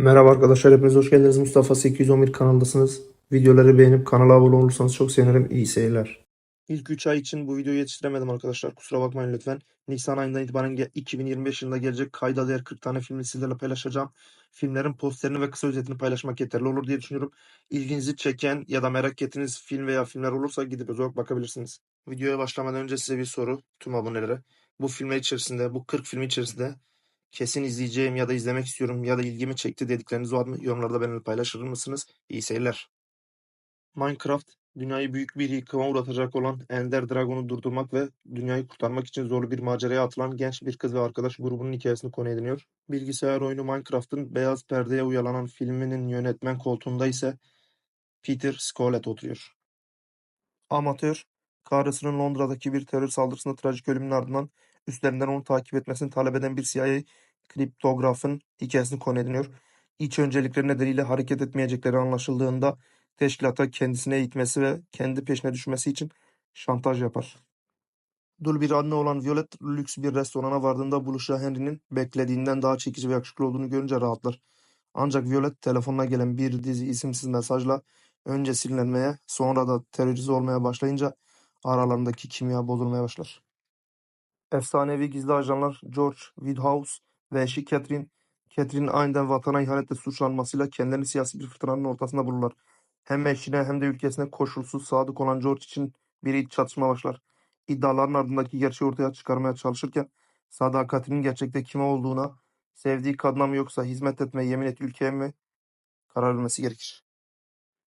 Merhaba arkadaşlar, hepiniz hoş geldiniz. Mustafa 811 kanaldasınız. Videoları beğenip kanala abone olursanız çok sevinirim. İyi seyirler. İlk 3 ay için bu videoyu yetiştiremedim arkadaşlar. Kusura bakmayın lütfen. Nisan ayından itibaren ge- 2025 yılında gelecek kayda değer 40 tane filmi sizlerle paylaşacağım. Filmlerin posterini ve kısa özetini paylaşmak yeterli olur diye düşünüyorum. İlginizi çeken ya da merak ettiğiniz film veya filmler olursa gidip özel bakabilirsiniz. Videoya başlamadan önce size bir soru tüm abonelere. Bu filmler içerisinde, bu 40 film içerisinde kesin izleyeceğim ya da izlemek istiyorum ya da ilgimi çekti dedikleriniz var mı? Yorumlarda benimle paylaşır mısınız? İyi seyirler. Minecraft, dünyayı büyük bir yıkıma uğratacak olan Ender Dragon'u durdurmak ve dünyayı kurtarmak için zorlu bir maceraya atılan genç bir kız ve arkadaş grubunun hikayesini konu ediniyor. Bilgisayar oyunu Minecraft'ın beyaz perdeye uyarlanan filminin yönetmen koltuğunda ise Peter Scollett oturuyor. Amatör, karısının Londra'daki bir terör saldırısında trajik ölümünün ardından üstlerinden onu takip etmesini talep eden bir CIA kriptografın hikayesini konu ediniyor. İç öncelikleri nedeniyle hareket etmeyecekleri anlaşıldığında teşkilata kendisine eğitmesi ve kendi peşine düşmesi için şantaj yapar. Dul bir anne olan Violet lüks bir restorana vardığında buluşacağı Henry'nin beklediğinden daha çekici ve yakışıklı olduğunu görünce rahatlar. Ancak Violet telefonuna gelen bir dizi isimsiz mesajla önce sinirlenmeye sonra da terörize olmaya başlayınca aralarındaki kimya bozulmaya başlar. Efsanevi gizli ajanlar George Woodhouse ve eşi Catherine, Catherine'in aniden vatana ihanetle suçlanmasıyla kendilerini siyasi bir fırtınanın ortasında bulurlar. Hem eşine hem de ülkesine koşulsuz sadık olan George için bir iç çatışma başlar. İddiaların ardındaki gerçeği ortaya çıkarmaya çalışırken sadakatinin gerçekte kime olduğuna, sevdiği kadına mı yoksa hizmet etmeye yemin ettiği ülkeye mi karar vermesi gerekir.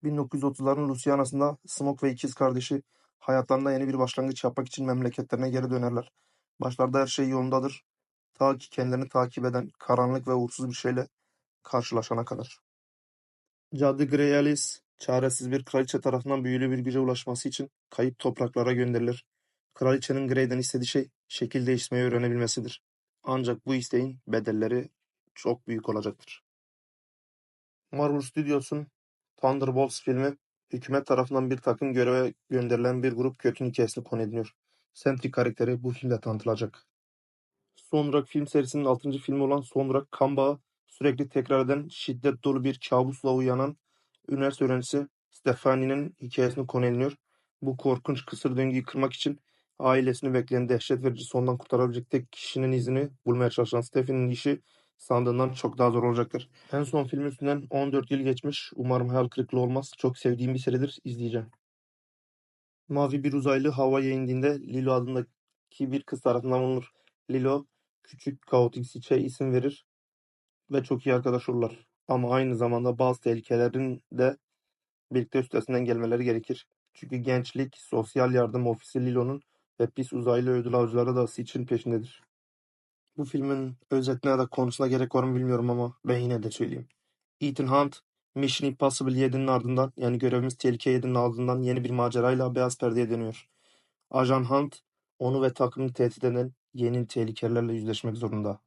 1930'ların Louisiana'sında Smoke ve ikiz kardeşi hayatlarında yeni bir başlangıç yapmak için memleketlerine geri dönerler. Başlarda her şey yolundadır. Ta ki kendilerini takip eden karanlık ve uğursuz bir şeyle karşılaşana kadar. Cadı Grey Alice, çaresiz bir kraliçe tarafından büyülü bir güce ulaşması için kayıp topraklara gönderilir. Kraliçenin Grey'den istediği şey şekil değiştirmeyi öğrenebilmesidir. Ancak bu isteğin bedelleri çok büyük olacaktır. Marvel Studios'un Thunderbolts filmi hükümet tarafından bir takım göreve gönderilen bir grup kötünün hikayesini konu ediniyor. Sentry karakteri bu filmde tanıtılacak. Sonrak film serisinin 6. filmi olan Sonrak kan bağı sürekli tekrar eden şiddet dolu bir kabusla uyanan üniversite öğrencisi Stefani'nin hikayesini konu ediniyor. Bu korkunç kısır döngüyü kırmak için ailesini bekleyen dehşet verici sondan kurtarabilecek tek kişinin izini bulmaya çalışan Stephen'in işi sandığından çok daha zor olacaktır. En son film üstünden 14 yıl geçmiş. Umarım hayal kırıklığı olmaz. Çok sevdiğim bir seridir. İzleyeceğim. Mavi bir uzaylı havaya indiğinde Lilo adındaki bir kız tarafından bulunur. Lilo küçük kaotik Stitch'e isim verir ve çok iyi arkadaş olurlar. Ama aynı zamanda bazı tehlikelerin de birlikte üstesinden gelmeleri gerekir. Çünkü gençlik, sosyal yardım ofisi Lilo'nun ve pis uzaylı ödül avcıları da Stitch'in peşindedir. Bu filmin özetine ya da konusuna gerek var mı bilmiyorum ama ben yine de söyleyeyim. Ethan Hunt, Mission Impossible 7'nin ardından yani görevimiz Tehlike 7'nin ardından yeni bir macerayla beyaz perdeye dönüyor. Ajan Hunt, onu ve takımını tehdit eden yeni tehlikelerle yüzleşmek zorunda.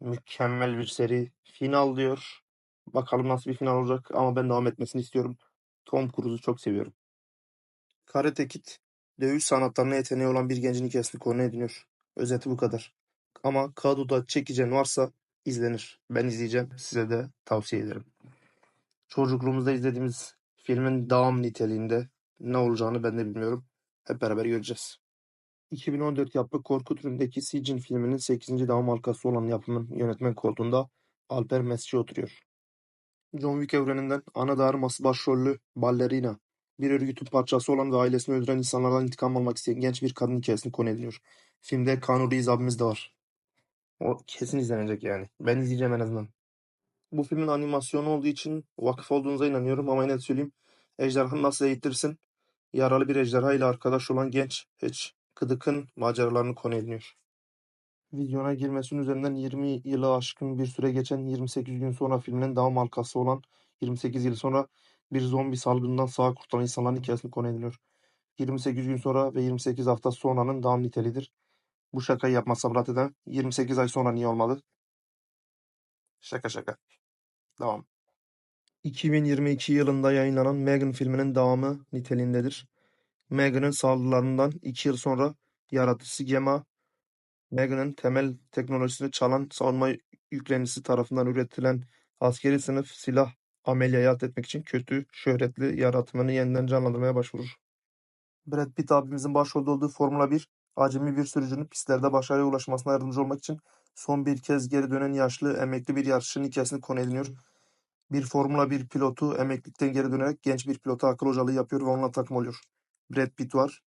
Mükemmel bir seri. Final diyor. Bakalım nasıl bir final olacak ama ben devam etmesini istiyorum. Tom Cruise'u çok seviyorum. Karate Kid, dövüş sanatlarına yeteneği olan bir gencin hikayesini konu ediniyor. Özeti bu kadar. Ama kadroda çekicen varsa izlenir. Ben izleyeceğim. Size de tavsiye ederim. Çocukluğumuzda izlediğimiz filmin devam niteliğinde ne olacağını ben de bilmiyorum. Hep beraber göreceğiz. 2014 yapımı korku türündeki Siege filminin 8. devam halkası olan yapımın yönetmen koltuğunda Alper Mesci oturuyor. John Wick evreninden ana darması başrollü ballerina, bir örgütün parçası olan ve ailesini öldüren insanlardan intikam almak isteyen genç bir kadın hikayesini konu ediliyor. Filmde Keanu Reeves abimiz de var. O kesin izlenecek yani. Ben izleyeceğim en azından. Bu filmin animasyonu olduğu için vakıf olduğunuza inanıyorum ama yine söyleyeyim. Ejderhanı nasıl eğitirsin? Yaralı bir ejderha ile arkadaş olan genç Hatch Kıdık'ın maceralarını konu ediniyor. Vizyona girmesinin üzerinden 20 yılı aşkın bir süre geçen 28 gün sonra filminin devam halkası olan 28 yıl sonra bir zombi salgından sağ kurtulan insanların hikayesini konu ediliyor. 28 gün sonra ve 28 hafta sonranın devam niteliğidir. Bu şakayı yapmazsam rahat eden 28 ay sonra niye olmadı? Şaka şaka. Devam. 2022 yılında yayınlanan Megan filminin devamı niteliğindedir. Megan'ın saldırılarından 2 yıl sonra yaratıcısı Gemma, Megan'ın temel teknolojisini çalan savunma yüklenicisi tarafından üretilen Askeri sınıf silah ameliyat etmek için kötü şöhretli yaratımını yeniden canlandırmaya başvurur. Brad Pitt abimizin başrolde olduğu Formula 1, acemi bir sürücünün pistlerde başarıya ulaşmasına yardımcı olmak için son bir kez geri dönen yaşlı emekli bir yarışçının hikayesini konu ediniyor. Bir Formula 1 pilotu emeklilikten geri dönerek genç bir pilota akıl hocalığı yapıyor ve onunla takım oluyor. Brad Pitt var,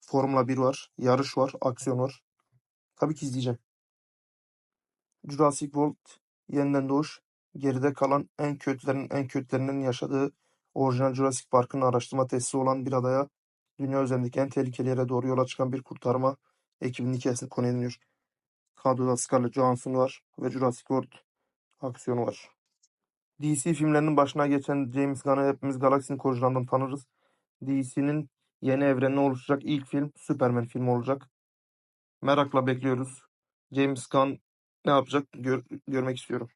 Formula 1 var, yarış var, aksiyon var. Tabii ki izleyeceğim. Jurassic World Yeniden Doğuş, geride kalan en kötülerin en kötülerinin yaşadığı orijinal Jurassic Park'ın araştırma tesisi olan bir adaya dünya üzerindeki en tehlikeli yere doğru yola çıkan bir kurtarma ekibinin hikayesini konu ediniyor. Kadroda Scarlett Johansson var ve Jurassic World aksiyonu var. DC filmlerinin başına geçen James Gunn'ı hepimiz Galaksinin korucularından tanırız. DC'nin yeni evrenine oluşacak ilk film Superman filmi olacak. Merakla bekliyoruz. James Gunn ne yapacak gör- görmek istiyorum.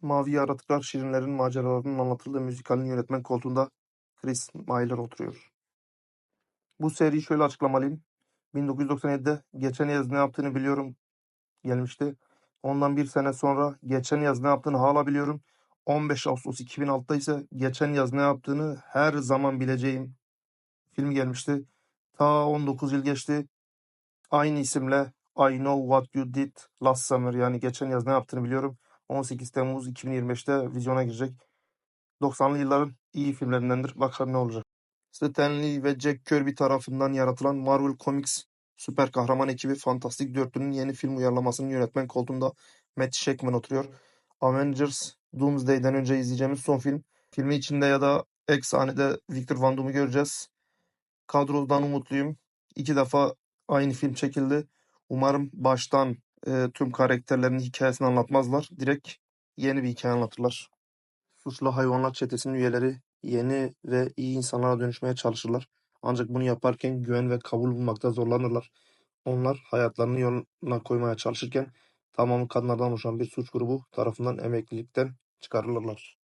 Mavi Yaratıklar Şirinlerin maceralarının anlatıldığı müzikalin yönetmen koltuğunda Chris Miller oturuyor. Bu seriyi şöyle açıklamalıyım. 1997'de geçen yaz ne yaptığını biliyorum gelmişti. Ondan bir sene sonra geçen yaz ne yaptığını hala biliyorum. 15 Ağustos 2006'da ise geçen yaz ne yaptığını her zaman bileceğim film gelmişti. Ta 19 yıl geçti. Aynı isimle I Know What You Did Last Summer yani geçen yaz ne yaptığını biliyorum. 18 Temmuz 2025'te vizyona girecek. 90'lı yılların iyi filmlerindendir. Bakalım ne olacak. Stan Lee ve Jack Kirby tarafından yaratılan Marvel Comics süper kahraman ekibi Fantastik Dörtlü'nün yeni film uyarlamasının yönetmen koltuğunda Matt Shakman oturuyor. Avengers Doomsday'den önce izleyeceğimiz son film. Filmi içinde ya da ek sahnede Victor Van Doom'u göreceğiz. Kadrodan umutluyum. İki defa aynı film çekildi. Umarım baştan e, tüm karakterlerin hikayesini anlatmazlar. Direkt yeni bir hikaye anlatırlar. Suçlu hayvanlar çetesinin üyeleri yeni ve iyi insanlara dönüşmeye çalışırlar. Ancak bunu yaparken güven ve kabul bulmakta zorlanırlar. Onlar hayatlarını yoluna koymaya çalışırken tamamı kadınlardan oluşan bir suç grubu tarafından emeklilikten çıkarılırlar.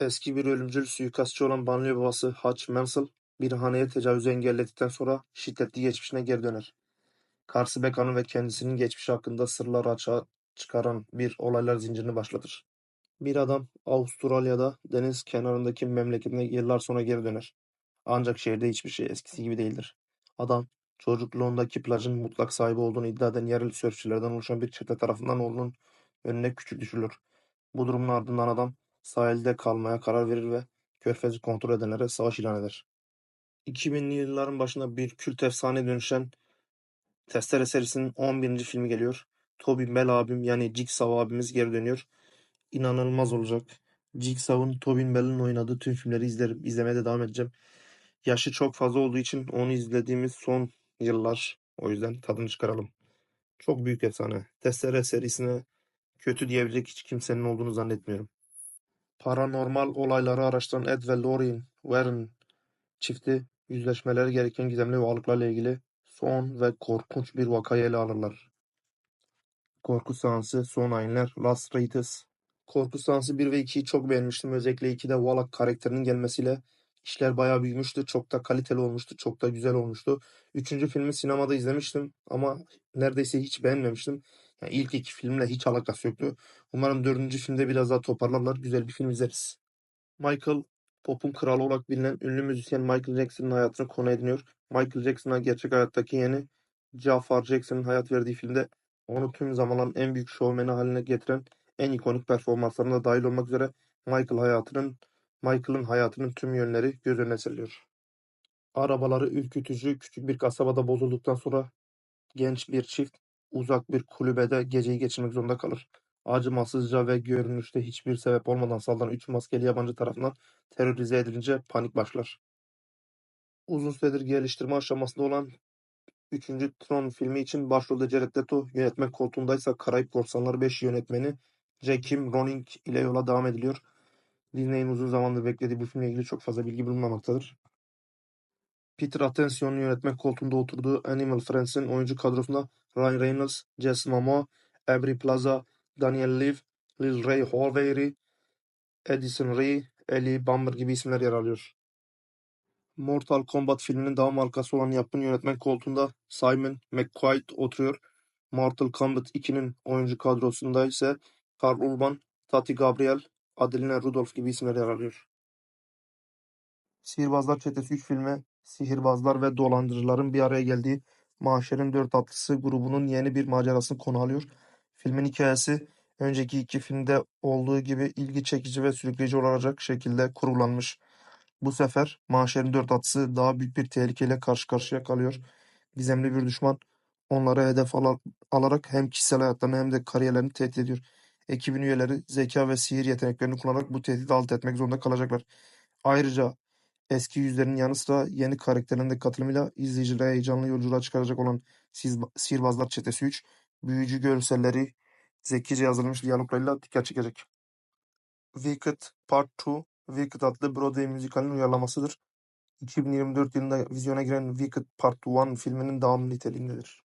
Eski bir ölümcül suikastçı olan banliyö babası Hutch Mansell bir haneye tecavüzü engelledikten sonra şiddetli geçmişine geri döner. Karsı Bekan'ın ve kendisinin geçmişi hakkında sırlar açığa çıkaran bir olaylar zincirini başlatır. Bir adam Avustralya'da deniz kenarındaki memleketine yıllar sonra geri döner. Ancak şehirde hiçbir şey eskisi gibi değildir. Adam çocukluğundaki plajın mutlak sahibi olduğunu iddia eden yerli sörfçülerden oluşan bir çete tarafından oğlunun önüne küçük düşürülür. Bu durumun ardından adam sahilde kalmaya karar verir ve körfezi kontrol edenlere savaş ilan eder. 2000'li yılların başında bir kült efsane dönüşen Testere serisinin 11. filmi geliyor. Tobin Bell abim yani Jigsaw abimiz geri dönüyor. İnanılmaz olacak. Jigsaw'ın Tobin Bell'in oynadığı tüm filmleri izlerim. İzlemeye de devam edeceğim. Yaşı çok fazla olduğu için onu izlediğimiz son yıllar. O yüzden tadını çıkaralım. Çok büyük efsane. Testere serisine kötü diyebilecek hiç kimsenin olduğunu zannetmiyorum. Paranormal olayları araştıran Ed ve Lorraine Warren çifti yüzleşmeleri gereken gizemli varlıklarla ilgili son ve korkunç bir vakayı ele alırlar. Korku seansı, son ayinler, Last Rites. Korku seansı 1 ve 2'yi çok beğenmiştim. Özellikle 2'de Wallach karakterinin gelmesiyle işler bayağı büyümüştü. Çok da kaliteli olmuştu. Çok da güzel olmuştu. Üçüncü filmi sinemada izlemiştim ama neredeyse hiç beğenmemiştim. Yani ilk iki filmle hiç alakası yoktu. Umarım dördüncü filmde biraz daha toparlarlar. Güzel bir film izleriz. Michael Pop'un kralı olarak bilinen ünlü müzisyen Michael Jackson'ın hayatını konu ediniyor. Michael Jackson'a gerçek hayattaki yeni Jafar Jackson'ın hayat verdiği filmde onu tüm zamanların en büyük şovmeni haline getiren en ikonik performanslarına dahil olmak üzere Michael hayatının Michael'ın hayatının tüm yönleri göz önüne seriliyor. Arabaları ürkütücü küçük bir kasabada bozulduktan sonra genç bir çift uzak bir kulübede geceyi geçirmek zorunda kalır. Acımasızca ve görünüşte hiçbir sebep olmadan saldıran üç maskeli yabancı tarafından terörize edilince panik başlar. Uzun süredir geliştirme aşamasında olan 3. Tron filmi için başrolde Jared Leto, yönetmen koltuğundaysa Karayip Korsanları 5 yönetmeni Joaquin Rowling ile yola devam ediliyor. Disney'in uzun zamandır beklediği bu filmle ilgili çok fazla bilgi bulunmamaktadır. Peter Attention'un yönetmen koltuğunda oturduğu Animal Friends'in oyuncu kadrosunda Ryan Reynolds, Jess Momoa, Aubrey Plaza, Daniel Liv, Lil Ray Harvey, Addison Rae, Ellie Bummer gibi isimler yer alıyor. Mortal Kombat filminin devam halkası olan yapım yönetmen koltuğunda Simon McQuaid oturuyor. Mortal Kombat 2'nin oyuncu kadrosunda ise Karl Urban, Tati Gabriel, Adelina Rudolph gibi isimler yer alıyor. Sihirbazlar Çetesi 3 filmi, sihirbazlar ve dolandırıcıların bir araya geldiği Mahşer'in Dört Atlısı grubunun yeni bir macerasını konu alıyor. Filmin hikayesi önceki iki filmde olduğu gibi ilgi çekici ve sürükleyici olacak şekilde kurgulanmış. Bu sefer Mahşer'in Dört Atlısı daha büyük bir tehlikeyle karşı karşıya kalıyor. Gizemli bir düşman onları hedef ala- alarak hem kişisel hayatlarını hem de kariyerlerini tehdit ediyor. Ekibin üyeleri zeka ve sihir yeteneklerini kullanarak bu tehdidi alt etmek zorunda kalacaklar. Ayrıca eski yüzlerin yanı sıra yeni karakterlerin de katılımıyla izleyicilere heyecanlı yolculuğa çıkaracak olan Siz- Sihirbazlar Çetesi 3, büyücü görselleri, zekice yazılmış diyaloglarıyla dikkat çekecek. Wicked Part 2, Wicked adlı Broadway müzikalinin uyarlamasıdır. 2024 yılında vizyona giren Wicked Part 1 filminin devamı niteliğindedir.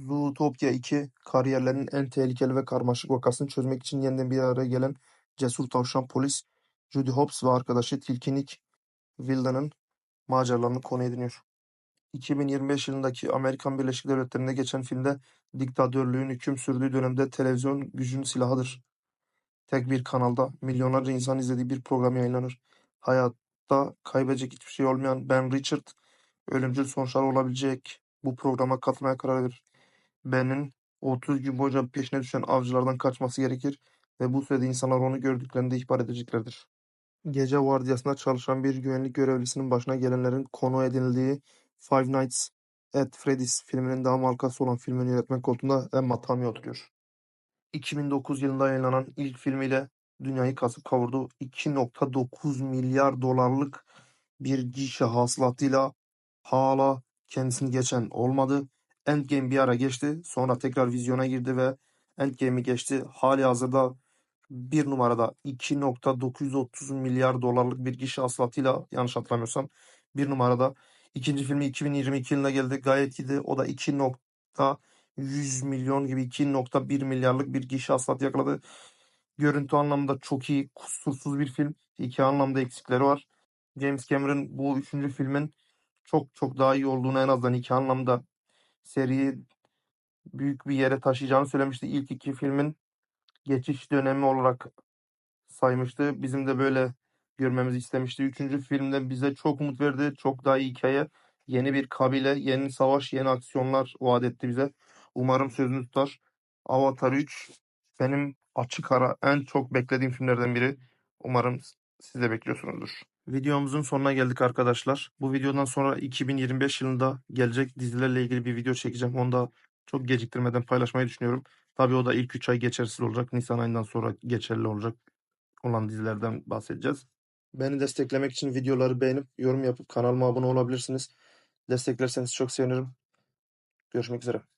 Zootopia 2, kariyerlerinin en tehlikeli ve karmaşık vakasını çözmek için yeniden bir araya gelen cesur tavşan polis Judy Hopps ve arkadaşı Tilki Nick Wilden'ın maceralarını konu ediniyor. 2025 yılındaki Amerikan Birleşik Devletleri'nde geçen filmde diktatörlüğün hüküm sürdüğü dönemde televizyon gücün silahıdır. Tek bir kanalda milyonlarca insan izlediği bir program yayınlanır. Hayatta kaybedecek hiçbir şey olmayan Ben Richard, ölümcül sonuçlar olabilecek bu programa katılmaya karar verir. Ben'in 30 gün boyunca peşine düşen avcılardan kaçması gerekir ve bu sürede insanlar onu gördüklerinde ihbar edeceklerdir. Gece vardiyasında çalışan bir güvenlik görevlisinin başına gelenlerin konu edinildiği Five Nights at Freddy's filminin daha markası olan filmin yönetmen koltuğunda Emma Tammy oturuyor. 2009 yılında yayınlanan ilk filmiyle dünyayı kasıp kavurdu. 2.9 milyar dolarlık bir gişe hasılatıyla hala kendisini geçen olmadı. Endgame bir ara geçti. Sonra tekrar vizyona girdi ve Endgame'i geçti. Hali hazırda bir numarada 2.930 milyar dolarlık bir gişe hasılatıyla yanlış hatırlamıyorsam bir numarada. İkinci filmi 2022 yılında geldi. Gayet iyiydi. O da 2.100 milyon gibi 2.1 milyarlık bir gişe hasılatı yakaladı. Görüntü anlamında çok iyi, kusursuz bir film. İki anlamda eksikleri var. James Cameron bu üçüncü filmin çok çok daha iyi olduğunu en azından iki anlamda seriyi büyük bir yere taşıyacağını söylemişti. İlk iki filmin geçiş dönemi olarak saymıştı. Bizim de böyle görmemizi istemişti. Üçüncü filmde bize çok umut verdi. Çok daha iyi hikaye. Yeni bir kabile, yeni savaş, yeni aksiyonlar vaat etti bize. Umarım sözünü tutar. Avatar 3 benim açık ara en çok beklediğim filmlerden biri. Umarım siz de bekliyorsunuzdur. Videomuzun sonuna geldik arkadaşlar. Bu videodan sonra 2025 yılında gelecek dizilerle ilgili bir video çekeceğim. Onu da çok geciktirmeden paylaşmayı düşünüyorum. Tabii o da ilk 3 ay geçersiz olacak. Nisan ayından sonra geçerli olacak olan dizilerden bahsedeceğiz. Beni desteklemek için videoları beğenip yorum yapıp kanalıma abone olabilirsiniz. Desteklerseniz çok sevinirim. Görüşmek üzere.